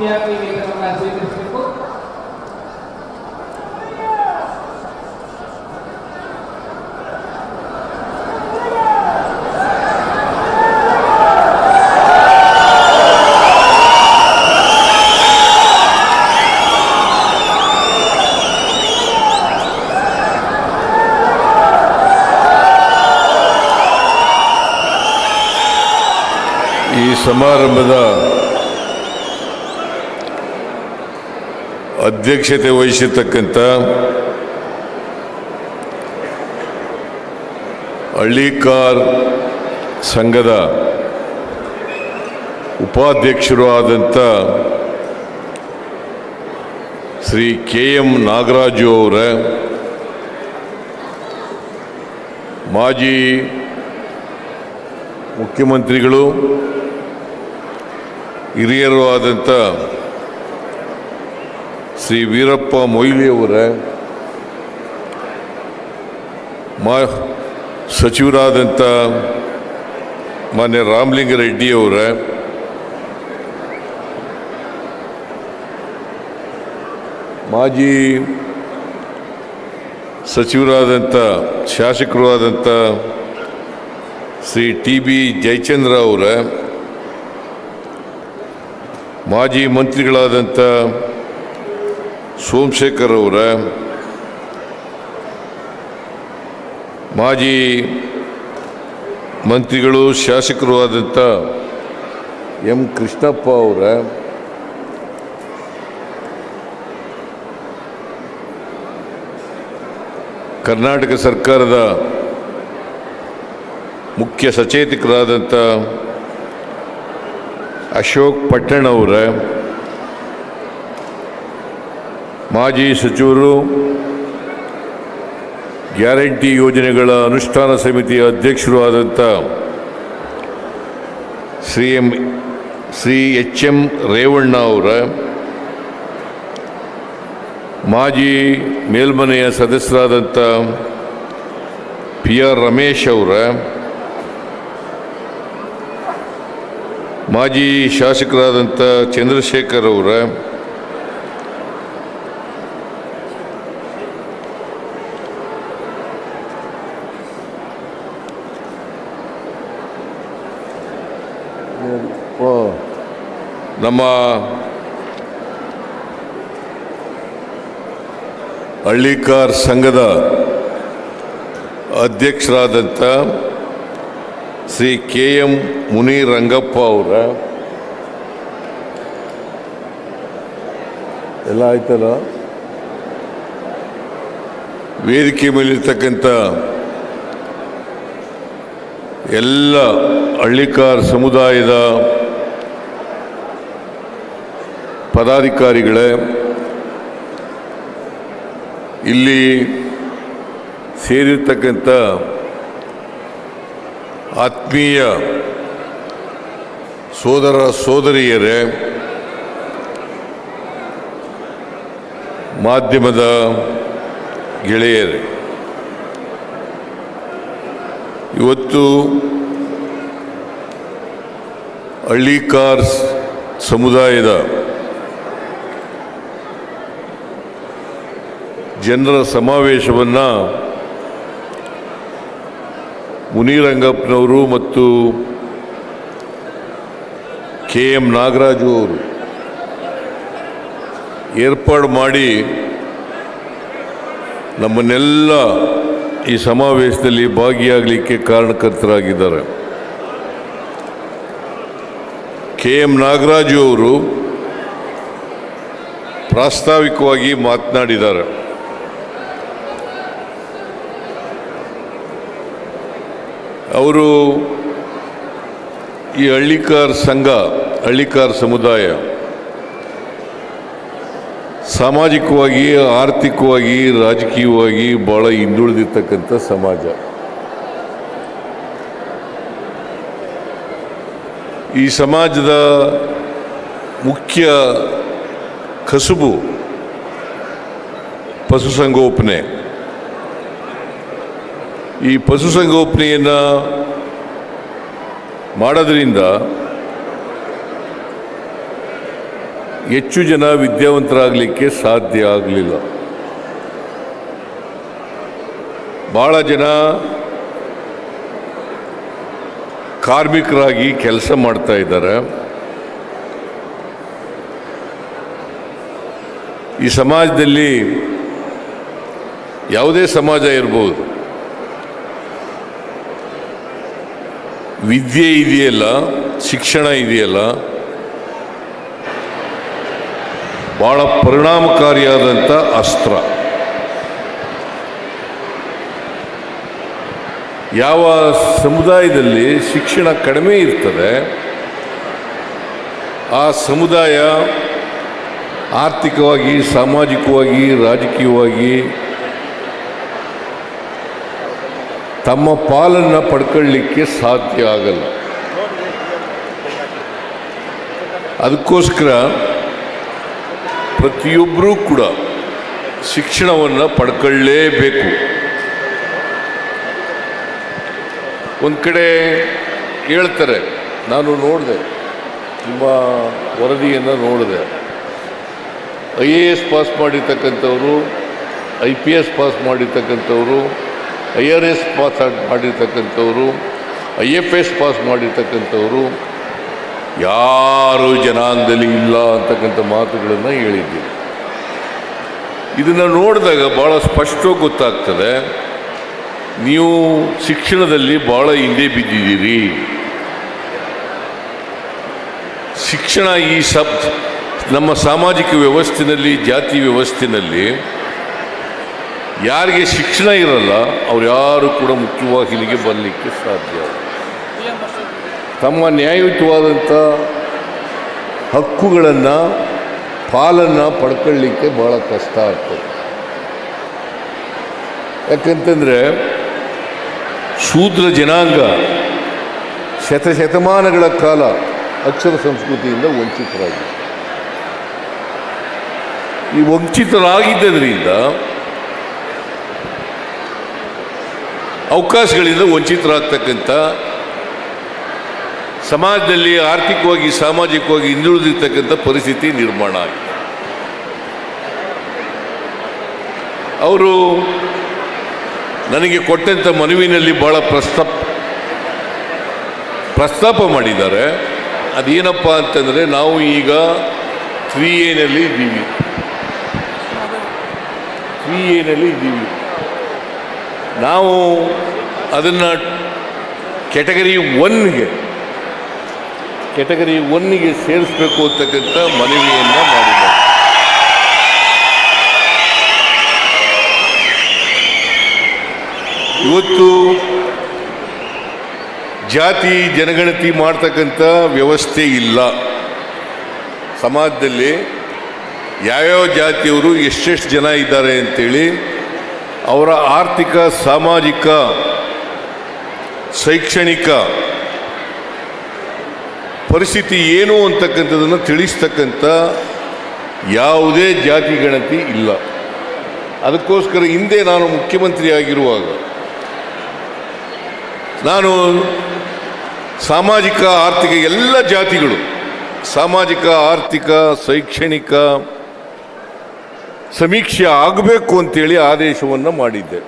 ಭಕ್ತಿಯಾಗಿ ವೇದವನ್ನು ಸ್ವೀಕರಿಸಬೇಕು ಈ ಸಮಾರಂಭದ ಅಧ್ಯಕ್ಷತೆ ವಹಿಸಿರ್ತಕ್ಕಂಥ ಹಳ್ಳಿಕಾರ್ ಸಂಘದ ಉಪಾಧ್ಯಕ್ಷರು ಆದಂಥ ಶ್ರೀ ಕೆ ಎಂ ನಾಗರಾಜು ಅವರ, ಮಾಜಿ ಮುಖ್ಯಮಂತ್ರಿಗಳು, ಹಿರಿಯರು ಆದಂಥ ಶ್ರೀ ವೀರಪ್ಪ ಮೊಯ್ಲಿಯವರ ಮಾ ಸಚಿವರಾದಂಥ ಮಾನ್ಯ ರಾಮಲಿಂಗರೆಡ್ಡಿಯವರ ಮಾಜಿ ಸಚಿವರಾದಂಥ ಶಾಸಕರು ಆದಂಥ ಶ್ರೀ ಟಿ ಬಿ ಜಯಚಂದ್ರ ಅವರ, ಮಾಜಿ ಮಂತ್ರಿಗಳಾದಂಥ ಸೋಮಶೇಖರ್ ಅವರ, ಮಾಜಿ ಮಂತ್ರಿಗಳು, ಶಾಸಕರು ಆದಂಥ ಎಂ ಕೃಷ್ಣಪ್ಪ ಅವರ, ಕರ್ನಾಟಕ ಸರ್ಕಾರದ ಮುಖ್ಯ ಸಚೇತಕರಾದಂಥ ಅಶೋಕ್ ಪಟ್ಟಣ್ ಅವರ ಮಾಜಿ ಸಚಿವರು ಗ್ಯಾರಂಟಿ ಯೋಜನೆಗಳ ಅನುಷ್ಠಾನ ಸಮಿತಿಯ ಅಧ್ಯಕ್ಷರು ಆದಂಥ Shri M, Shri H M Revanna ಅವರ ಮಾಜಿ ಮೇಲ್ಮನೆಯ ಸದಸ್ಯರಾದಂಥ ಪಿ ಆರ್ ರಮೇಶ್ ಅವರ ಮಾಜಿ ಶಾಸಕರಾದಂಥ ಚಂದ್ರಶೇಖರ್ ಅವರ ನಮ್ಮ ಹಳ್ಳಿಕಾರ್ ಸಂಘದ ಅಧ್ಯಕ್ಷರಾದಂಥ ಶ್ರೀ ಕೆ ಎಂ ಮುನಿರಂಗಪ್ಪ ಅವರ ಎಲ್ಲ ಆಯ್ತಲ್ಲ? ವೇದಿಕೆ ಮೇಲಿರ್ತಕ್ಕಂಥ ಎಲ್ಲ ಹಳ್ಳಿಕಾರ್ ಸಮುದಾಯದ ಪದಾಧಿಕಾರಿಗಳೇ ಇಲ್ಲಿ ಸೇರಿರ್ತಕ್ಕಂಥ ಆತ್ಮೀಯ ಸೋದರ ಸೋದರಿಯರೇ ಮಾಧ್ಯಮದ ಗೆಳೆಯರೇ ಇವತ್ತು ಹಳ್ಳಿಕಾರ್ ಸಮುದಾಯದ ಜನರ ಸಮಾವೇಶವನ್ನು ಮುನಿರಂಗಪ್ಪನವರು ಮತ್ತು ಕೆ ಎಂ ನಾಗರಾಜು ಅವರು ಏರ್ಪಾಡು ಮಾಡಿ ನಮ್ಮನ್ನೆಲ್ಲ ಈ ಸಮಾವೇಶದಲ್ಲಿ ಭಾಗಿಯಾಗಲಿಕ್ಕೆ ಕಾರಣಕರ್ತರಾಗಿದ್ದಾರೆ. ಕೆ ಎಂ ನಾಗರಾಜು ಅವರು ಪ್ರಾಸ್ತಾವಿಕವಾಗಿ ಮಾತನಾಡಿದ್ದಾರೆ. ಅವರು ಈ ಹಳ್ಳಿಕಾರ್ ಸಂಘ, ಹಳ್ಳಿಕಾರ್ ಸಮುದಾಯ ಸಾಮಾಜಿಕವಾಗಿ, ಆರ್ಥಿಕವಾಗಿ, ರಾಜಕೀಯವಾಗಿ ಭಾಳ ಹಿಂದುಳಿದಿರ್ತಕ್ಕಂಥ ಸಮಾಜ. ಈ ಸಮಾಜದ ಮುಖ್ಯ ಕಸುಬು ಪಶುಸಂಗೋಪನೆ. ಈ ಪಶುಸಂಗೋಪನೆಯನ್ನು ಮಾಡೋದ್ರಿಂದ ಹೆಚ್ಚು ಜನ ವಿದ್ಯಾವಂತರಾಗಲಿಕ್ಕೆ ಸಾಧ್ಯ ಆಗಲಿಲ್ಲ. ಭಾಳ ಜನ ಕಾರ್ಮಿಕರಾಗಿ ಕೆಲಸ ಮಾಡ್ತಾ ಇದ್ದಾರೆ. ಈ ಸಮಾಜದಲ್ಲಿ ಯಾವುದೇ ಸಮಾಜ ಇರ್ಬೋದು. ವಿದ್ಯೆ ಇದೆಯಲ್ಲ, ಶಿಕ್ಷಣ ಇದೆಯಲ್ಲ, ಬಹಳ ಪರಿಣಾಮಕಾರಿಯಾದಂಥ ಅಸ್ತ್ರ. ಯಾವ ಸಮುದಾಯದಲ್ಲಿ ಶಿಕ್ಷಣ ಕಡಿಮೆ ಇರ್ತದೆ, ಆ ಸಮುದಾಯ ಆರ್ಥಿಕವಾಗಿ, ಸಾಮಾಜಿಕವಾಗಿ, ರಾಜಕೀಯವಾಗಿ ತಮ್ಮ ಪಾಲನ್ನು ಪಡ್ಕೊಳ್ಳಿಕ್ಕೆ ಸಾಧ್ಯ ಆಗಲ್ಲ. ಅದಕ್ಕೋಸ್ಕರ ಪ್ರತಿಯೊಬ್ಬರೂ ಕೂಡ ಶಿಕ್ಷಣವನ್ನು ಪಡ್ಕೊಳ್ಳೇಬೇಕು. ಒಂದು ಕಡೆ ಹೇಳ್ತಾರೆ, ನಾನು ನೋಡಿದೆ, ನಿಮ್ಮ ವರದಿಯನ್ನು ನೋಡಿದೆ. ಐ ಎ ಎಸ್ ಪಾಸ್ ಮಾಡಿರ್ತಕ್ಕಂಥವರು, ಐ ಪಿ ಎಸ್ ಪಾಸ್ ಮಾಡಿರ್ತಕ್ಕಂಥವ್ರು ಐ ಆರ್ ಎಸ್ ಪಾಸ್ ಮಾಡಿರ್ತಕ್ಕಂಥವರು, ಐ ಎಫ್ ಎಸ್ ಪಾಸ್ ಮಾಡಿರ್ತಕ್ಕಂಥವರು, ಯಾರು ಜನಾಂಗದಲ್ಲಿ ಇಲ್ಲ ಅಂತಕ್ಕಂಥ ಮಾತುಗಳನ್ನು ಹೇಳಿದ್ದೀವಿ ಇದನ್ನು ನೋಡಿದಾಗ ಭಾಳ ಸ್ಪಷ್ಟವಾಗಿ ಗೊತ್ತಾಗ್ತದೆ, ನೀವು ಶಿಕ್ಷಣದಲ್ಲಿ ಭಾಳ ಹಿಂದೆ ಬಿದ್ದಿದ್ದೀರಿ. ಶಿಕ್ಷಣ ಈ ಸಬ್, ನಮ್ಮ ಸಾಮಾಜಿಕ ವ್ಯವಸ್ಥೆಯಲ್ಲಿ ಜಾತಿ ವ್ಯವಸ್ಥೆಯಲ್ಲಿ ಯಾರಿಗೆ ಶಿಕ್ಷಣ ಇರಲ್ಲ, ಅವ್ರು ಯಾರು ಕೂಡ ಮುಖ್ಯವಾಹಿನಿಗೆ ಬರಲಿಕ್ಕೆ ಸಾಧ್ಯ ತಮ್ಮ ನ್ಯಾಯಯುತವಾದಂಥ ಹಕ್ಕುಗಳನ್ನು, ಪಾಲನ್ನು ಪಡ್ಕೊಳ್ಳಿಕ್ಕೆ ಭಾಳ ಕಷ್ಟ ಆಗ್ತದೆ. ಯಾಕಂತಂದರೆ ಶೂದ್ರ ಜನಾಂಗ ಶತಶತಮಾನಗಳ ಕಾಲ ಅಕ್ಷರ ಸಂಸ್ಕೃತಿಯಿಂದ ವಂಚಿತರಾಗಿದೆ ಈ ವಂಚಿತರಾಗಿದ್ದರಿಂದ ಅವಕಾಶಗಳಿಂದ ವಂಚಿತರಾಗ್ತಕ್ಕಂಥ ಸಮಾಜದಲ್ಲಿ ಆರ್ಥಿಕವಾಗಿ, ಸಾಮಾಜಿಕವಾಗಿ ಹಿಂದುಳಿದಿರ್ತಕ್ಕಂಥ ಪರಿಸ್ಥಿತಿ ನಿರ್ಮಾಣ ಆಗಿದೆ. ಅವರು ನನಗೆ ಕೊಟ್ಟಂಥ ಮನವಿನಲ್ಲಿ ಭಾಳ ಪ್ರಸ್ತಾಪ ಪ್ರಸ್ತಾಪ ಮಾಡಿದ್ದಾರೆ. ಅದೇನಪ್ಪ ಅಂತಂದರೆ ನಾವು ಈಗ ತ್ರೀ ಎನಲ್ಲಿ ಇದ್ದೀವಿ. ತ್ರೀ ಎನಲ್ಲಿ ಇದ್ದೀವಿ. ನಾವು ಅದನ್ನು ಕೆಟಗರಿ ಒನ್ಗೆ ಕೆಟಗರಿ ಒನ್ನಿಗೆ ಸೇರಿಸಬೇಕು ಅಂತಕ್ಕಂಥ ಮನವಿಯನ್ನು ಮಾಡಿದ್ದಾರೆ. ಇವತ್ತು ಜಾತಿ ಜನಗಣತಿ ಮಾಡ್ತಕ್ಕಂಥ ವ್ಯವಸ್ಥೆ ಇಲ್ಲ. ಸಮಾಜದಲ್ಲಿ ಯಾವ್ಯಾವ ಜಾತಿಯವರು ಎಷ್ಟೆಷ್ಟು ಜನ ಇದ್ದಾರೆ ಅಂತೇಳಿ ಅವರ ಆರ್ಥಿಕ, ಸಾಮಾಜಿಕ, ಶೈಕ್ಷಣಿಕ ಪರಿಸ್ಥಿತಿ ಏನು ಅಂತಕ್ಕಂಥದ್ದನ್ನು ತಿಳಿಸ್ತಕ್ಕಂಥ ಯಾವುದೇ ಜಾತಿ, ಗಣತಿ ಇಲ್ಲ. ಅದಕ್ಕೋಸ್ಕರ ಹಿಂದೆ ನಾನು ಮುಖ್ಯಮಂತ್ರಿ ಆಗಿರುವಾಗ ನಾನು ಸಾಮಾಜಿಕ, ಆರ್ಥಿಕ ಎಲ್ಲ ಜಾತಿಗಳು, ಸಾಮಾಜಿಕ, ಆರ್ಥಿಕ, ಶೈಕ್ಷಣಿಕ ಸಮೀಕ್ಷೆ ಆಗಬೇಕು ಅಂತೇಳಿ ಆದೇಶವನ್ನು ಮಾಡಿದ್ದೆ.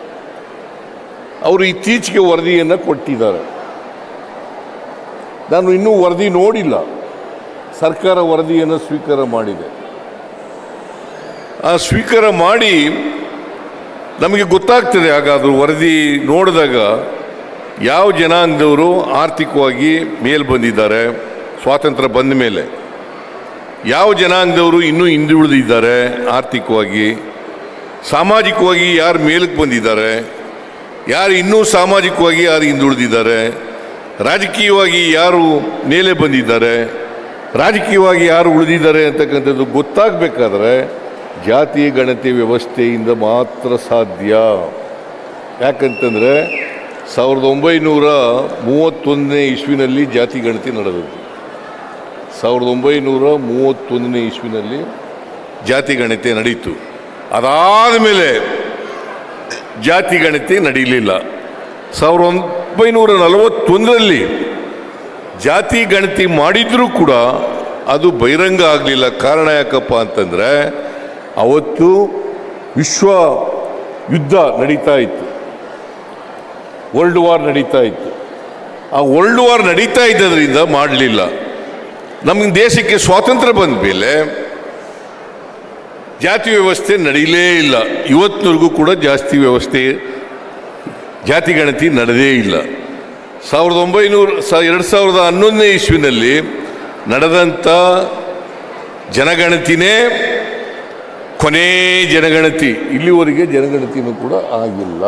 ಅವರು ಇತ್ತೀಚೆಗೆ ವರದಿಯನ್ನು ಕೊಟ್ಟಿದ್ದಾರೆ. ನಾನು ಇನ್ನೂ ವರದಿ ನೋಡಿಲ್ಲ. ಸರ್ಕಾರ ವರದಿಯನ್ನು ಸ್ವೀಕಾರ ಮಾಡಿದೆ. ಆ ಸ್ವೀಕಾರ ಮಾಡಿ ನಮಗೆ ಗೊತ್ತಾಗ್ತದೆ ಹಾಗಾದರೂ ವರದಿ ನೋಡಿದಾಗ ಯಾವ ಜನಾಂಗದವರು ಆರ್ಥಿಕವಾಗಿ ಮೇಲ್ ಬಂದಿದ್ದಾರೆ, ಸ್ವಾತಂತ್ರ್ಯ ಬಂದ ಮೇಲೆ. ಯಾವ ಜನಾಂಗದವರು ಇನ್ನೂ ಹಿಂದುಳಿದಿದ್ದಾರೆ ಆರ್ಥಿಕವಾಗಿ, ಸಾಮಾಜಿಕವಾಗಿ ಯಾರು ಮೇಲಕ್ಕೆ ಬಂದಿದ್ದಾರೆ, ಯಾರು ಇನ್ನೂ ಸಾಮಾಜಿಕವಾಗಿ ಯಾರು ಹಿಂದುಳಿದಿದ್ದಾರೆ, ರಾಜಕೀಯವಾಗಿ ಯಾರು ಮೇಲೆ ಬಂದಿದ್ದಾರೆ, ರಾಜಕೀಯವಾಗಿ ಯಾರು ಉಳಿದಿದ್ದಾರೆ ಅಂತಕ್ಕಂಥದ್ದು ಗೊತ್ತಾಗಬೇಕಾದ್ರೆ ಜಾತಿ ಗಣತಿ ವ್ಯವಸ್ಥೆಯಿಂದ ಮಾತ್ರ ಸಾಧ್ಯ. ಯಾಕಂತಂದರೆ ಸಾವಿರದ ಒಂಬೈನೂರ ಮೂವತ್ತೊಂದನೇ ಇಸ್ವಿನಲ್ಲಿ ಜಾತಿ ಗಣತಿ ನಡೆದದ್ದು. ಸಾವಿರದ ಒಂಬೈನೂರ ಮೂವತ್ತೊಂದನೇ ಇಸ್ವಿನಲ್ಲಿ ಜಾತಿ ಗಣತಿ ನಡೀತು. ಅದಾದ ಮೇಲೆ ಜಾತಿ ಗಣತಿ ನಡೀಲಿಲ್ಲ. ಸಾವಿರದ ಒಂಬೈನೂರ ನಲವತ್ತೊಂದರಲ್ಲಿ ಜಾತಿ ಗಣತಿ ಮಾಡಿದರೂ ಕೂಡ ಅದು ಬಹಿರಂಗ ಆಗಲಿಲ್ಲ. ಕಾರಣ ಯಾಕಪ್ಪ ಅಂತಂದರೆ ಅವತ್ತು ವಿಶ್ವ ಯುದ್ಧ ನಡೀತಾ ಇತ್ತು. ವರ್ಲ್ಡ್ ವಾರ್ ನಡೀತಾ ಇತ್ತು. ಆ ವರ್ಲ್ಡ್ ವಾರ್ ನಡೀತಾ ಇದ್ದದರಿಂದ ಮಾಡಲಿಲ್ಲ. ನಮ್ಮ ದೇಶಕ್ಕೆ ಸ್ವಾತಂತ್ರ್ಯ ಬಂದ ಮೇಲೆ ಜಾತಿ ವ್ಯವಸ್ಥೆ ನಡೀಲೇ ಇಲ್ಲ. ಇವತ್ತಿನವರೆಗೂ ಕೂಡ ಜಾಸ್ತಿ ವ್ಯವಸ್ಥೆ, ಜಾತಿ ಗಣತಿ ನಡೆದೇ ಇಲ್ಲ. ಸಾವಿರದ ಒಂಬೈನೂರ, ಸ, ಎರಡು ಸಾವಿರದ ಹನ್ನೊಂದನೇ ಇಸ್ವಿನಲ್ಲಿ ನಡೆದಂಥ ಜನಗಣತಿನೇ ಕೊನೇ ಜನಗಣತಿ. ಇಲ್ಲಿವರೆಗೆ ಜನಗಣತಿನೂ ಕೂಡ ಆಗಿಲ್ಲ.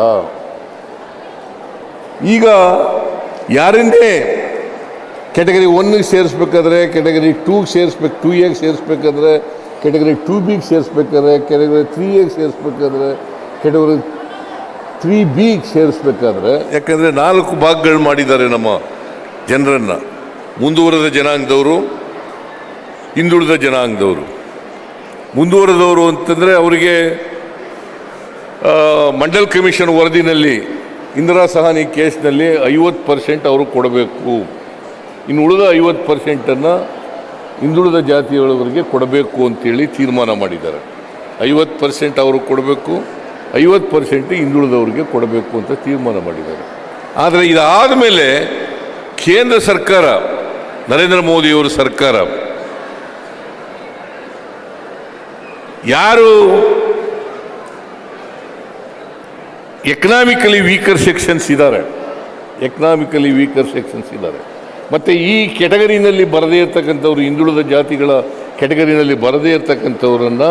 ಈಗ ಯಾರನ್ನೇ ಕೆಟಗರಿ ಒನ್ನಿಗೆ ಸೇರಿಸ್ಬೇಕಾದ್ರೆ ಕೆಟಗರಿ ಟೂಗೆ ಸೇರಿಸ್ಬೇಕು ಟೂ ಎಗೆ ಸೇರಿಸ್ಬೇಕಾದ್ರೆ ಕೆಟಗರಿ ಟೂ ಬಿಗೆ ಸೇರಿಸ್ಬೇಕಾದ್ರೆ ಕೆಟಗರಿ ತ್ರೀ ಎಗೆ ಸೇರಿಸ್ಬೇಕಾದ್ರೆ ಕೆಟಗರಿ ತ್ರೀ ಬಿಗೆ ಸೇರಿಸ್ಬೇಕಾದ್ರೆ, ಯಾಕಂದರೆ ನಾಲ್ಕು ಭಾಗಗಳು ಮಾಡಿದ್ದಾರೆ ನಮ್ಮ ಜನರನ್ನು. ಮುಂದುವರೆದ ಜನಾಂಗದವರು, ಹಿಂದುಳಿದ ಜನಾಂಗದವರು. ಮುಂದುವರೆದವರು ಅಂತಂದರೆ ಅವರಿಗೆ ಮಂಡಲ್ ಕಮಿಷನ್ ವರದಿನಲ್ಲಿ, ಇಂದಿರಾ ಸಹಾನಿ ಕೇಸ್ನಲ್ಲಿ ಐವತ್ತು ಪರ್ಸೆಂಟ್ ಅವರು ಕೊಡಬೇಕು. ಇನ್ನು ಉಳಿದ ಐವತ್ತು ಪರ್ಸೆಂಟನ್ನು ಹಿಂದುಳಿದ ಜಾತಿಯವರಿಗೆ ಕೊಡಬೇಕು ಅಂತೇಳಿ ತೀರ್ಮಾನ ಮಾಡಿದ್ದಾರೆ. ಐವತ್ತು ಪರ್ಸೆಂಟ್ ಅವರು ಕೊಡಬೇಕು, ಐವತ್ತು ಪರ್ಸೆಂಟ್ ಹಿಂದುಳಿದವರಿಗೆ ಕೊಡಬೇಕು ಅಂತ ತೀರ್ಮಾನ ಮಾಡಿದ್ದಾರೆ. ಆದರೆ ಇದಾದ ಮೇಲೆ ಕೇಂದ್ರ ಸರ್ಕಾರ, ನರೇಂದ್ರ ಮೋದಿಯವರ ಸರ್ಕಾರ, ಯಾರು ಎಕನಾಮಿಕಲಿ ವೀಕರ್ ಸೆಕ್ಷನ್ಸ್ ಇದ್ದಾರೆ. ಎಕನಾಮಿಕಲಿ ವೀಕರ್ ಸೆಕ್ಷನ್ಸ್ ಇದ್ದಾರೆ. ಮತ್ತು ಈ ಕೆಟಗರಿನಲ್ಲಿ ಬರದೇ ಇರತಕ್ಕಂಥವ್ರು, ಹಿಂದುಳಿದ ಜಾತಿಗಳ ಕೆಟಗರಿನಲ್ಲಿ ಬರದೇ ಇರತಕ್ಕಂಥವ್ರನ್ನು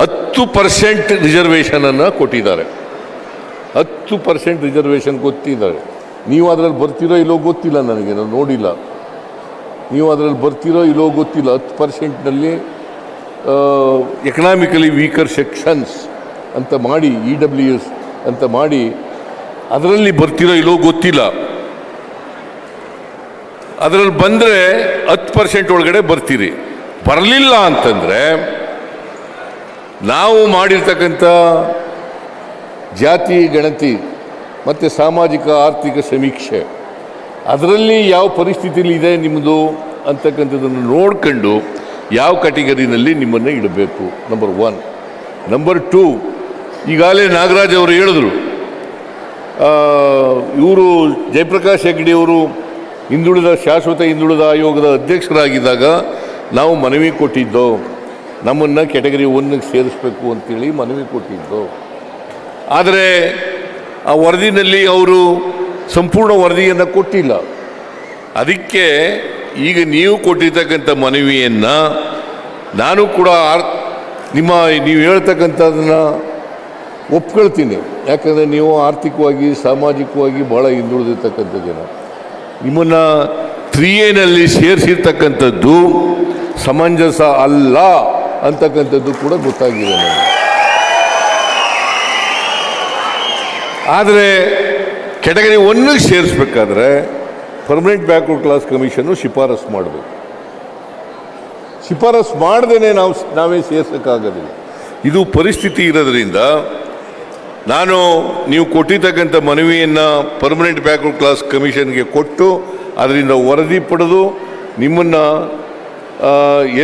ಹತ್ತು ಪರ್ಸೆಂಟ್ ರಿಸರ್ವೇಷನನ್ನು ಕೊಟ್ಟಿದ್ದಾರೆ. ಹತ್ತು ಪರ್ಸೆಂಟ್ ರಿಸರ್ವೇಷನ್ ಗೊತ್ತಿದ್ದಾರೆ ನೀವು ಅದರಲ್ಲಿ ಬರ್ತೀರೋ ಇಲ್ಲೋ ಗೊತ್ತಿಲ್ಲ ನನಗೆ, ನಾನು ನೋಡಿಲ್ಲ. ನೀವು ಅದರಲ್ಲಿ ಬರ್ತೀರೋ ಇಲ್ಲೋ ಗೊತ್ತಿಲ್ಲ. ಹತ್ತು ಪರ್ಸೆಂಟ್ನಲ್ಲಿ ಎಕನಾಮಿಕಲಿ ವೀಕರ್ ಸೆಕ್ಷನ್ಸ್ ಅಂತ ಮಾಡಿ ಇ ಡಬ್ಲ್ಯೂ ಎಸ್ ಅಂತ ಮಾಡಿ, ಅದರಲ್ಲಿ ಬರ್ತೀರೋ ಇಲ್ಲೋ ಗೊತ್ತಿಲ್ಲ. ಅದರಲ್ಲಿ ಬಂದರೆ ಹತ್ತು ಪರ್ಸೆಂಟ್ ಒಳಗಡೆ ಬರ್ತೀರಿ. ಬರಲಿಲ್ಲ ಅಂತಂದರೆ ನಾವು ಮಾಡಿರ್ತಕ್ಕಂಥ ಜಾತಿ, ಗಣತಿ ಮತ್ತು ಸಾಮಾಜಿಕ, ಆರ್ಥಿಕ ಸಮೀಕ್ಷೆ, ಅದರಲ್ಲಿ ಯಾವ ಪರಿಸ್ಥಿತಿಯಲ್ಲಿ ಇದೆ ನಿಮ್ಮದು ಅಂತಕ್ಕಂಥದ್ದನ್ನು ನೋಡ್ಕೊಂಡು ಯಾವ ಕ್ಯಾಟಗರಿನಲ್ಲಿ ನಿಮ್ಮನ್ನು ಇಡಬೇಕು ನಂಬರ್ ಒನ್ ನಂಬರ್ ಟೂ ಈಗಾಗಲೇ ನಾಗರಾಜ್ ಅವರು ಹೇಳಿದ್ರು ಇವರು ಜಯಪ್ರಕಾಶ್ ಹೆಗ್ಡೆ ಅವರು ಹಿಂದುಳಿದ ಶಾಶ್ವತ ಹಿಂದುಳಿದ ಆಯೋಗದ ಅಧ್ಯಕ್ಷರಾಗಿದ್ದಾಗ ನಾವು ಮನವಿ ಕೊಟ್ಟಿದ್ದೋ, ನಮ್ಮನ್ನು ಕೆಟಗರಿ ಒನ್ನಿಗೆ ಸೇರಿಸಬೇಕು ಅಂತೇಳಿ ಮನವಿ ಕೊಟ್ಟಿದ್ದು. ಆದರೆ ಆ ವರದಿನಲ್ಲಿ ಅವರು ಸಂಪೂರ್ಣ ವರದಿಯನ್ನು ಕೊಟ್ಟಿಲ್ಲ. ಅದಕ್ಕೆ ಈಗ ನೀವು ಕೊಟ್ಟಿರ್ತಕ್ಕಂಥ ಮನವಿಯನ್ನು ನಾನು ಕೂಡ ನಿಮ್ಮ, ನೀವು ಹೇಳ್ತಕ್ಕಂಥದನ್ನು ಒಪ್ಕೊಳ್ತೀನಿ. ಯಾಕಂದರೆ ನೀವು ಆರ್ಥಿಕವಾಗಿ, ಸಾಮಾಜಿಕವಾಗಿ ಭಾಳ ಹಿಂದುಳಿದಿರ್ತಕ್ಕಂಥ ಜನ. ನಿಮ್ಮನ್ನು ತ್ರೀ ಎನಲ್ಲಿ ಸೇರಿಸಿರ್ತಕ್ಕಂಥದ್ದು ಸಮಂಜಸ ಅಲ್ಲ ಅಂತಕ್ಕಂಥದ್ದು ಕೂಡ ಗೊತ್ತಾಗಿದೆ ನನಗೆ. ಆದರೆ ಕೆಟಗರಿ ಒನ್ನಿಗೆ ಸೇರಿಸ್ಬೇಕಾದ್ರೆ ಪರ್ಮನೆಂಟ್ ಬ್ಯಾಕ್ವರ್ಡ್ ಕ್ಲಾಸ್ ಕಮಿಷನ್ನು ಶಿಫಾರಸು ಮಾಡಬೇಕು. ಶಿಫಾರಸು ಮಾಡದೇ ನಾವು, ನಾವೇ ಸೇರ್ಸೋಕ್ಕಾಗೋದಿಲ್ಲ. ಇದು ಪರಿಸ್ಥಿತಿ ಇರೋದ್ರಿಂದ ನಾನು ನೀವು ಕೊಟ್ಟಿರ್ತಕ್ಕಂಥ ಮನವಿಯನ್ನು ಪರ್ಮನೆಂಟ್ ಬ್ಯಾಕ್ವರ್ಡ್ ಕ್ಲಾಸ್ ಕಮಿಷನ್ಗೆ ಕೊಟ್ಟು ಅದರಿಂದ ವರದಿ ಪಡೆದು ನಿಮ್ಮನ್ನು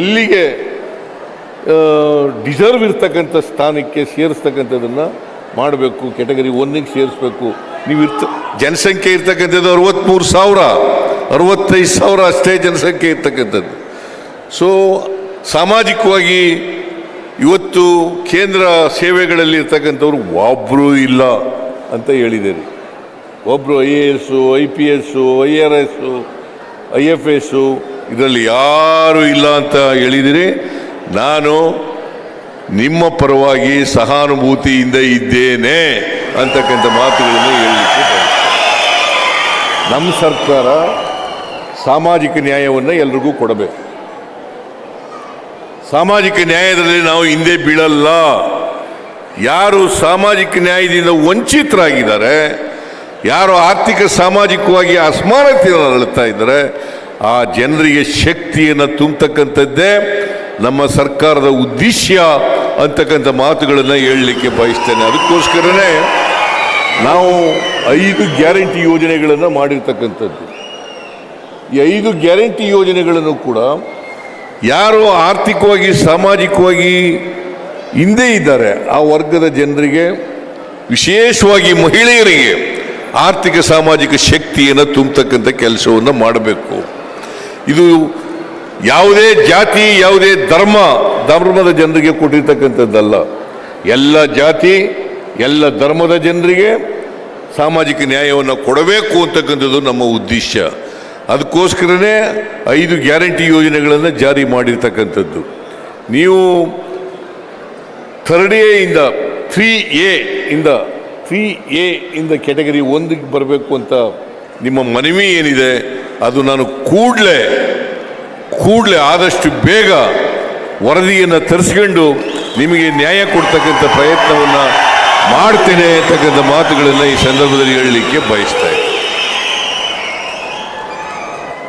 ಎಲ್ಲಿಗೆ ಡಿಸರ್ವ್ ಇರ್ತಕ್ಕಂಥ ಸ್ಥಾನಕ್ಕೆ ಸೇರಿಸ್ತಕ್ಕಂಥದ್ದನ್ನು ಮಾಡಬೇಕು ಕೆಟಗರಿ ಒನ್ನಿಗೆ ಸೇರಿಸ್ಬೇಕು. ನೀವು ಇರ್ತ, ಜನಸಂಖ್ಯೆ ಇರ್ತಕ್ಕಂಥದ್ದು ಅರವತ್ತ್ಮೂರು ಸಾವಿರ, ಅರವತ್ತೈದು ಸಾವಿರ ಅಷ್ಟೇ ಜನಸಂಖ್ಯೆ ಇರ್ತಕ್ಕಂಥದ್ದು. ಸೊ ಸಾಮಾಜಿಕವಾಗಿ ಇವತ್ತು ಕೇಂದ್ರ ಸೇವೆಗಳಲ್ಲಿ ಇರ್ತಕ್ಕಂಥವ್ರು ಒಬ್ಬರು ಇಲ್ಲ ಅಂತ ಹೇಳಿದ್ದೀರಿ ಒಬ್ಬರು I A S I P S I R S I F S ಇದರಲ್ಲಿ ಯಾರೂ ಇಲ್ಲ ಅಂತ ಹೇಳಿದಿರಿ ನಾನು ನಿಮ್ಮ ಪರವಾಗಿ ಸಹಾನುಭೂತಿಯಿಂದ ಇದ್ದೇನೆ ಅಂತಕ್ಕಂಥ ಮಾತುಗಳನ್ನು ಹೇಳಲಿಕ್ಕೆ ನಮ್ಮ ಸರ್ಕಾರ ಸಾಮಾಜಿಕ ನ್ಯಾಯವನ್ನು ಎಲ್ರಿಗೂ ಕೊಡಬೇಕು. ಸಾಮಾಜಿಕ ನ್ಯಾಯದಲ್ಲಿ ನಾವು ಹಿಂದೆ ಬೀಳಲ್ಲ. ಯಾರು ಸಾಮಾಜಿಕ ನ್ಯಾಯದಿಂದ ವಂಚಿತರಾಗಿದ್ದಾರೆ, ಯಾರು ಆರ್ಥಿಕ ಸಾಮಾಜಿಕವಾಗಿ ಅಸಮಾನತೆಯನ್ನು ಅರಳುತ್ತಾ ಇದ್ದಾರೆ, ಆ ಜನರಿಗೆ ಶಕ್ತಿಯನ್ನು ತುಂಬತಕ್ಕಂಥದ್ದೇ ನಮ್ಮ ಸರ್ಕಾರದ ಉದ್ದೇಶ ಅಂತಕ್ಕಂಥ ಮಾತುಗಳನ್ನು ಹೇಳಲಿಕ್ಕೆ ಬಯಸ್ತೇನೆ. ಅದಕ್ಕೋಸ್ಕರನೇ ನಾವು ಐದು ಗ್ಯಾರಂಟಿ ಯೋಜನೆಗಳನ್ನು ಮಾಡಿರ್ತಕ್ಕಂಥದ್ದು. ಈ ಐದು ಗ್ಯಾರಂಟಿ ಯೋಜನೆಗಳನ್ನು ಕೂಡ ಯಾರು ಆರ್ಥಿಕವಾಗಿ, ಸಾಮಾಜಿಕವಾಗಿ ಹಿಂದೆ ಇದ್ದಾರೆ. ಆ ವರ್ಗದ ಜನರಿಗೆ, ವಿಶೇಷವಾಗಿ ಮಹಿಳೆಯರಿಗೆ ಆರ್ಥಿಕ, ಸಾಮಾಜಿಕ ಶಕ್ತಿಯನ್ನು ತುಂಬತಕ್ಕಂಥ ಕೆಲಸವನ್ನು ಮಾಡಬೇಕು. ಇದು ಯಾವುದೇ ಜಾತಿ, ಯಾವುದೇ ಧರ್ಮ, ಧರ್ಮದ ಜನರಿಗೆ ಕೊಟ್ಟಿರ್ತಕ್ಕಂಥದ್ದಲ್ಲ. ಎಲ್ಲ ಜಾತಿ, ಎಲ್ಲ ಧರ್ಮದ ಜನರಿಗೆ ಸಾಮಾಜಿಕ ನ್ಯಾಯವನ್ನು ಕೊಡಬೇಕು ಅಂತಕ್ಕಂಥದ್ದು ನಮ್ಮ ಉದ್ದೇಶ. ಅದಕ್ಕೋಸ್ಕರನೇ ಐದು ಗ್ಯಾರಂಟಿ ಯೋಜನೆಗಳನ್ನು ಜಾರಿ ಮಾಡಿರ್ತಕ್ಕಂಥದ್ದು. ನೀವು ಥರ್ಡ್ ಎ ಇಂದ ತ್ರೀ ಎ ಇಂದ ತ್ರೀ ಎ ಇಂದ ಕೆಟಗರಿ ಒಂದಕ್ಕೆ ಬರಬೇಕು ಅಂತ ನಿಮ್ಮ ಮನವಿ ಏನಿದೆ, ಅದು ನಾನು ಕೂಡಲೇ ಕೂಡಲೇ ಆದಷ್ಟು ಬೇಗ ವರದಿಯನ್ನು ತರಿಸ್ಕೊಂಡು ನಿಮಗೆ ನ್ಯಾಯ ಕೊಡ್ತಕ್ಕಂಥ ಪ್ರಯತ್ನವನ್ನು ಮಾಡ್ತೇನೆ ಅಂತಕ್ಕಂಥ ಮಾತುಗಳನ್ನು ಈ ಸಂದರ್ಭದಲ್ಲಿ ಹೇಳಲಿಕ್ಕೆ ಬಯಸ್ತಾ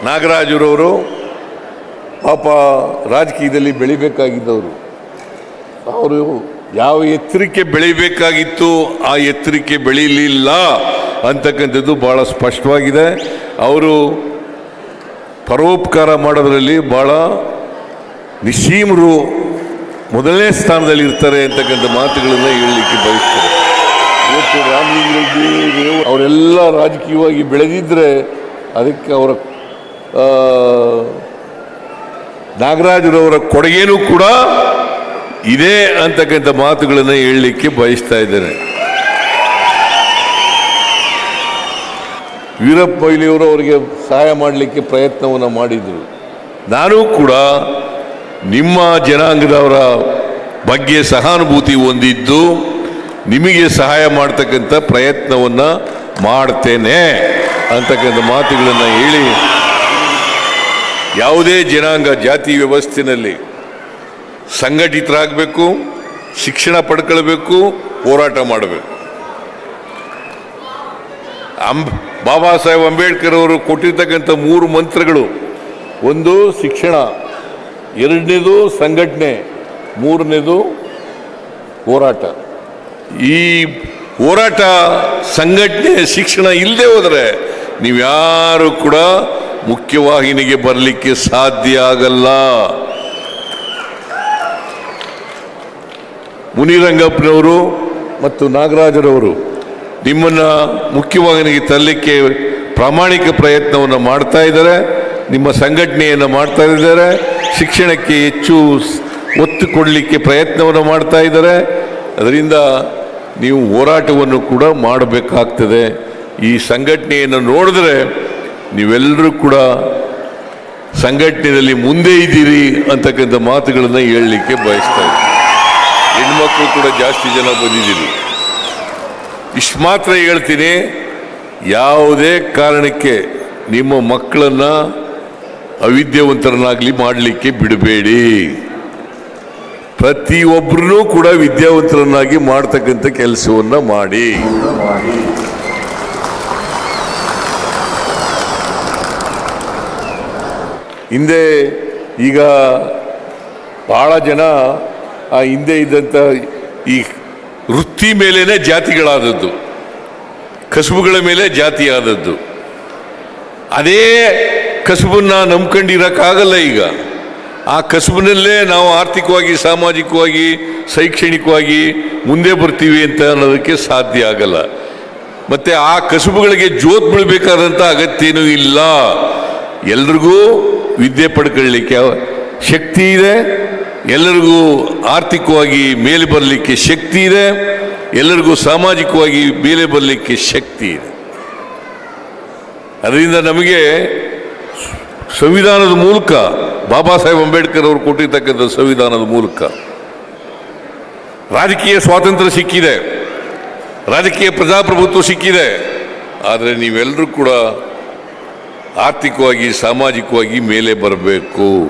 ನಾಗರಾಜರವರು ಪಾಪ ರಾಜಕೀಯದಲ್ಲಿ ಬೆಳಿಬೇಕಾಗಿದ್ದವರು. ಅವರು ಯಾವ ಎತ್ತರಕ್ಕೆ ಬೆಳಿಬೇಕಾಗಿತ್ತು ಆ ಎತ್ತರಕ್ಕೆ ಬೆಳೀಲಿಲ್ಲ ಅಂತಕ್ಕಂಥದ್ದು ಭಾಳ ಸ್ಪಷ್ಟವಾಗಿದೆ. ಅವರು ಪರೋಪಕಾರ ಮಾಡೋದರಲ್ಲಿ ಭಾಳ ನಿಶೀಮರು ಮೊದಲನೇ ಸ್ಥಾನದಲ್ಲಿ ಇರ್ತಾರೆ ಅಂತಕ್ಕಂಥ ಮಾತುಗಳನ್ನು ಹೇಳಲಿಕ್ಕೆ ಬಯಸ್ತಾರೆ ಇವತ್ತು ರಾಮಲಿಂಗ ರೆಡ್ಡಿ ಅವರೆಲ್ಲ ರಾಜಕೀಯವಾಗಿ ಬೆಳೆದಿದ್ದರೆ ಅದಕ್ಕೆ ಅವರ ನಾಗರಾಜರವರ ಕೊಡುಗೆನೂ ಕೂಡ ಇದೆ ಅಂತಕ್ಕಂಥ ಮಾತುಗಳನ್ನು ಹೇಳಲಿಕ್ಕೆ ಬಯಸ್ತಾ ಇದ್ದೇನೆ. ವೀರಪ್ಪ ಮೊಯ್ಲಿಯವರು ಅವರಿಗೆ ಸಹಾಯ ಮಾಡಲಿಕ್ಕೆ ಪ್ರಯತ್ನವನ್ನು ಮಾಡಿದರು. ನಾನು ಕೂಡ ನಿಮ್ಮ ಜನಾಂಗದವರ ಬಗ್ಗೆ ಸಹಾನುಭೂತಿ ಹೊಂದಿದ್ದು ನಿಮಗೆ ಸಹಾಯ ಮಾಡ್ತಕ್ಕಂಥ ಪ್ರಯತ್ನವನ್ನು ಮಾಡ್ತೇನೆ ಅಂತಕ್ಕಂಥ ಮಾತುಗಳನ್ನು ಹೇಳಿ ಯಾವುದೇ ಜನಾಂಗ ಜಾತಿ ವ್ಯವಸ್ಥೆಯಲ್ಲಿ ಸಂಘಟಿತರಾಗಬೇಕು, ಶಿಕ್ಷಣ ಪಡ್ಕೊಳ್ಬೇಕು, ಹೋರಾಟ ಮಾಡಬೇಕು. ಅಂಬ್, ಬಾಬಾ ಸಾಹೇಬ್ ಅಂಬೇಡ್ಕರ್ ಅವರು ಕೊಟ್ಟಿರ್ತಕ್ಕಂಥ ಮೂರು ಮಂತ್ರಗಳು. ಒಂದು, ಶಿಕ್ಷಣ. ಎರಡನೇದು, ಸಂಘಟನೆ. ಮೂರನೇದು, ಹೋರಾಟ. ಈ ಹೋರಾಟ, ಸಂಘಟನೆ, ಶಿಕ್ಷಣ ಇಲ್ಲದೆ ಹೋದರೆ ನೀವ್ಯಾರು ಕೂಡ ಮುಖ್ಯವಾಹಿನಿಗೆ ಬರಲಿಕ್ಕೆ ಸಾಧ್ಯ ಆಗಲ್ಲ. ಮುನಿರಂಗಪ್ಪನವರು ಮತ್ತು ನಾಗರಾಜರವರು ನಿಮ್ಮನ್ನು ಮುಖ್ಯವಾಹಿನಿಗೆ ತರಲಿಕ್ಕೆ ಪ್ರಾಮಾಣಿಕ ಪ್ರಯತ್ನವನ್ನು ಮಾಡ್ತಾ ಇದ್ದಾರೆ. ನಿಮ್ಮ ಸಂಘಟನೆಯನ್ನು ಮಾಡ್ತಾ ಇದ್ದಾರೆ. ಶಿಕ್ಷಣಕ್ಕೆ ಹೆಚ್ಚು ಒತ್ತು ಕೊಡಲಿಕ್ಕೆ ಪ್ರಯತ್ನವನ್ನು ಮಾಡ್ತಾ ಇದ್ದಾರೆ. ಅದರಿಂದ ನೀವು ಹೋರಾಟವನ್ನು ಕೂಡ ಮಾಡಬೇಕಾಗ್ತದೆ. ಈ ಸಂಘಟನೆಯನ್ನು ನೋಡಿದ್ರೆ ನೀವೆಲ್ಲರೂ ಕೂಡ ಸಂಘಟನೆಯಲ್ಲಿ ಮುಂದೆ ಇದ್ದೀರಿ ಅಂತಕ್ಕಂಥ ಮಾತುಗಳನ್ನು ಹೇಳಲಿಕ್ಕೆ ಬಯಸ್ತಾ ಇದ್ದೀನಿ. ಹೆಣ್ಮಕ್ಳು ಕೂಡ ಜಾಸ್ತಿ ಜನ ಬಂದಿದ್ದೀರಿ. ಇಷ್ಟು ಮಾತ್ರ ಹೇಳ್ತೀನಿ, ಯಾವುದೇ ಕಾರಣಕ್ಕೆ ನಿಮ್ಮ ಮಕ್ಕಳನ್ನು ಅವಿದ್ಯಾವಂತರನ್ನಾಗಲಿ ಮಾಡಲಿಕ್ಕೆ ಬಿಡಬೇಡಿ. ಪ್ರತಿಯೊಬ್ಬರನ್ನೂ ಕೂಡ ವಿದ್ಯಾವಂತರನ್ನಾಗಿ ಮಾಡ್ತಕ್ಕಂಥ ಕೆಲಸವನ್ನು ಮಾಡಿ. ಹಿಂದೆ ಈಗ ಭಾಳ ಜನ ಆ ಹಿಂದೆ ಇದ್ದಂಥ ಈ ವೃತ್ತಿ ಮೇಲೇ ಜಾತಿಗಳಾದದ್ದು. ಕಸುಬುಗಳ ಮೇಲೆ ಜಾತಿ ಆದದ್ದು ಅದೇ ಕಸುಬನ್ನ ನಂಬ್ಕೊಂಡಿರೋಕ್ಕಾಗಲ್ಲ ಈಗ. ಆ ಕಸುಬಿನಲ್ಲೇ ನಾವು ಆರ್ಥಿಕವಾಗಿ, ಸಾಮಾಜಿಕವಾಗಿ, ಶೈಕ್ಷಣಿಕವಾಗಿ ಮುಂದೆ ಬರ್ತೀವಿ ಅಂತ ಅನ್ನೋದಕ್ಕೆ ಸಾಧ್ಯ ಆಗಲ್ಲ. ಮತ್ತು ಆ ಕಸುಬುಗಳಿಗೆ ಜೋತ್ ಬೀಳಬೇಕಾದಂಥ ಅಗತ್ಯನೂ ಇಲ್ಲ. ಎಲ್ರಿಗೂ ವಿದ್ಯೆ ಪಡ್ಕೊಳ್ಳಿಕ್ಕೆ ಶಕ್ತಿ ಇದೆ. ಎಲ್ಲರಿಗೂ ಆರ್ಥಿಕವಾಗಿ ಮೇಲೆ ಬರಲಿಕ್ಕೆ ಶಕ್ತಿ ಇದೆ. ಎಲ್ಲರಿಗೂ ಸಾಮಾಜಿಕವಾಗಿ ಮೇಲೆ ಬರಲಿಕ್ಕೆ ಶಕ್ತಿ ಇದೆ. ಅದರಿಂದ ನಮಗೆ ಸಂವಿಧಾನದ ಮೂಲಕ ಬಾಬಾ ಸಾಹೇಬ್ ಅಂಬೇಡ್ಕರ್ ಅವರು ಕೊಟ್ಟಿರ್ತಕ್ಕಂಥ ಸಂವಿಧಾನದ ಮೂಲಕ ರಾಜಕೀಯ ಸ್ವಾತಂತ್ರ್ಯ ಸಿಕ್ಕಿದೆ. ರಾಜಕೀಯ ಪ್ರಜಾಪ್ರಭುತ್ವ ಸಿಕ್ಕಿದೆ. ಆದರೆ ನೀವೆಲ್ಲರೂ ಕೂಡ ಆರ್ಥಿಕವಾಗಿ, ಸಾಮಾಜಿಕವಾಗಿ ಮೇಲೆ ಬರಬೇಕು.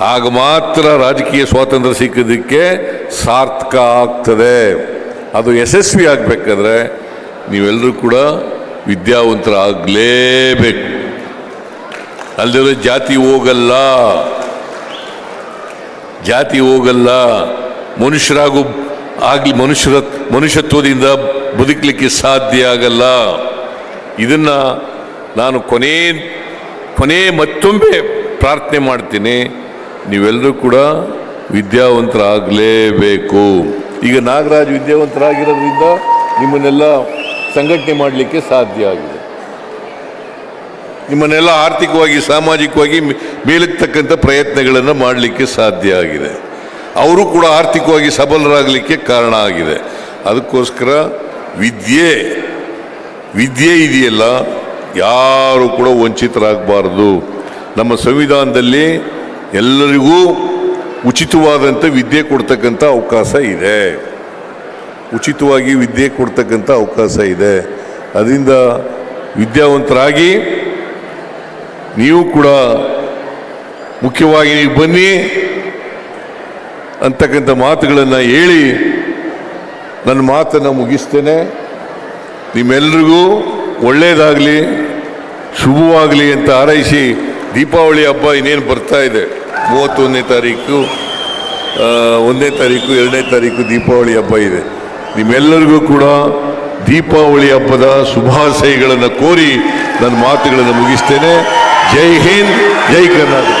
ಆಗ ಮಾತ್ರ ರಾಜಕೀಯ ಸ್ವಾತಂತ್ರ್ಯ ಸಿಕ್ಕೋದಕ್ಕೆ ಸಾರ್ಥಕ ಆಗ್ತದೆ. ಅದು ಯಶಸ್ವಿ ಆಗಬೇಕಾದ್ರೆ ನೀವೆಲ್ಲರೂ ಕೂಡ ವಿದ್ಯಾವಂತರಾಗಲೇಬೇಕು. ಅಲ್ಲದೆ ಜಾತಿ ಹೋಗಲ್ಲ. ಜಾತಿ ಹೋಗಲ್ಲ. ಮನುಷ್ಯರಾಗು ಆಗಲಿ, ಮನುಷ್ಯರ ಮನುಷ್ಯತ್ವದಿಂದ ಬದುಕಲಿಕ್ಕೆ ಸಾಧ್ಯ ಆಗಲ್ಲ. ಇದನ್ನ ನಾನು ಕೊನೆ ಕೊನೆ ಮತ್ತೊಮ್ಮೆ ಪ್ರಾರ್ಥನೆ ಮಾಡ್ತೀನಿ. ನೀವೆಲ್ಲರೂ ಕೂಡ ವಿದ್ಯಾವಂತರಾಗಲೇಬೇಕು. ಈಗ ನಾಗರಾಜ್ ವಿದ್ಯಾವಂತರಾಗಿರೋದ್ರಿಂದ ನಿಮ್ಮನ್ನೆಲ್ಲ ಸಂಘಟನೆ ಮಾಡಲಿಕ್ಕೆ ಸಾಧ್ಯ ಆಗಿದೆ. ನಿಮ್ಮನ್ನೆಲ್ಲ ಆರ್ಥಿಕವಾಗಿ, ಸಾಮಾಜಿಕವಾಗಿ ಮೇಲೆತ್ತಕ್ಕಂಥ ಪ್ರಯತ್ನಗಳನ್ನು ಮಾಡಲಿಕ್ಕೆ ಸಾಧ್ಯ ಆಗಿದೆ. ಅವರು ಕೂಡ ಆರ್ಥಿಕವಾಗಿ ಸಬಲರಾಗಲಿಕ್ಕೆ ಕಾರಣ ಆಗಿದೆ. ಅದಕ್ಕೋಸ್ಕರ ವಿದ್ಯೆ ವಿದ್ಯೆ ಇದೆಯಲ್ಲ ಯಾರು ಕೂಡ ವಂಚಿತರಾಗಬಾರ್ದು. ನಮ್ಮ ಸಂವಿಧಾನದಲ್ಲಿ ಎಲ್ಲರಿಗೂ ಉಚಿತವಾದಂಥ ವಿದ್ಯೆ ಕೊಡ್ತಕ್ಕಂಥ ಅವಕಾಶ ಇದೆ. ಉಚಿತವಾಗಿ ವಿದ್ಯೆ ಕೊಡ್ತಕ್ಕಂಥ ಅವಕಾಶ ಇದೆ. ಅದರಿಂದ ವಿದ್ಯಾವಂತರಾಗಿ ನೀವು ಕೂಡ ಮುಖ್ಯವಾಗಿ ನೀವು ಬನ್ನಿ ಅಂತಕ್ಕಂಥ ಮಾತುಗಳನ್ನು ಹೇಳಿ ನನ್ನ ಮಾತನ್ನು ಮುಗಿಸ್ತೇನೆ. ನಿಮ್ಮೆಲ್ರಿಗೂ ಒಳ್ಳೆಯದಾಗಲಿ ಶುಭವಾಗಲಿ ಅಂತ ಹಾರೈಸಿ ದೀಪಾವಳಿ ಹಬ್ಬ ಇನ್ನೇನು ಬರ್ತಾ ಇದೆ? ಮೂವತ್ತೊಂದನೇ ತಾರೀಕು ಒಂದನೇ ತಾರೀಕು, ಎರಡನೇ ತಾರೀಕು ದೀಪಾವಳಿ ಹಬ್ಬ ಇದೆ. ನಿಮ್ಮೆಲ್ಲರಿಗೂ ಕೂಡ ದೀಪಾವಳಿ ಹಬ್ಬದ ಶುಭಾಶಯಗಳನ್ನು ಕೋರಿ ನನ್ನ ಮಾತುಗಳನ್ನು ಮುಗಿಸ್ತೇನೆ. ಜೈ ಹಿಂದ್, ಜೈ ಕರ್ನಾಟಕ.